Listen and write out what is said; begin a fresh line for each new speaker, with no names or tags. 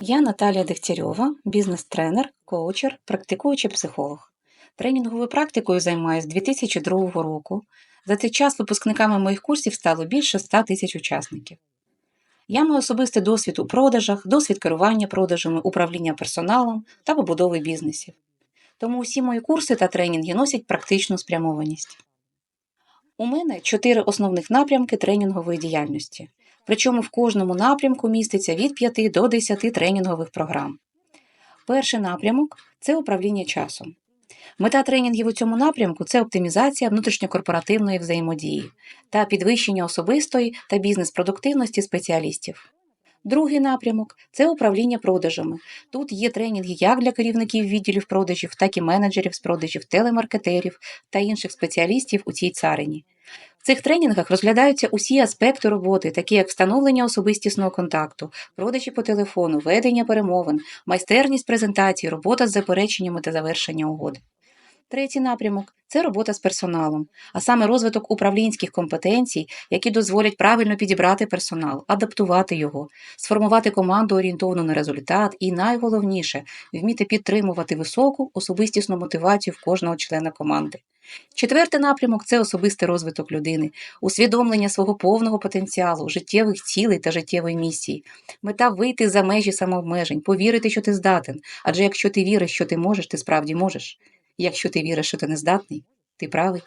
Я Наталія Дегтярьова, бізнес-тренер, коучер, практикуючий психолог. Тренінговою практикою займаюся з 2002 року. За цей час випускниками моїх курсів стало більше 100 тисяч учасників. Я маю особистий досвід у продажах, досвід керування продажами, управління персоналом та побудови бізнесів. Тому усі мої курси та тренінги носять практичну спрямованість. У мене чотири основних напрямки тренінгової діяльності. Причому в кожному напрямку міститься від 5 до 10 тренінгових програм. Перший напрямок це управління часом. Мета тренінгів у цьому напрямку це оптимізація внутрішньокорпоративної взаємодії та підвищення особистої та бізнес-продуктивності спеціалістів. Другий напрямок це управління продажами. Тут є тренінги як для керівників відділів продажів, так і менеджерів з продажів, телемаркетерів та інших спеціалістів у цій царині. В цих тренінгах розглядаються усі аспекти роботи, такі як встановлення особистісного контакту, продажі по телефону, ведення перемовин, майстерність презентації, робота з запереченнями та завершення угоди. Третій напрямок це робота з персоналом, а саме розвиток управлінських компетенцій, які дозволять правильно підібрати персонал, адаптувати його, сформувати команду орієнтовану на результат і найголовніше вміти підтримувати високу особистісну мотивацію в кожного члена команди. Четвертий напрямок це особистий розвиток людини, усвідомлення свого повного потенціалу, життєвих цілей та життєвої місії. Мета вийти за межі самообмежень, повірити, що ти здатен. Адже якщо ти віриш, що ти можеш, ти справді можеш. Якщо ти віриш, що ти не здатний, ти правий.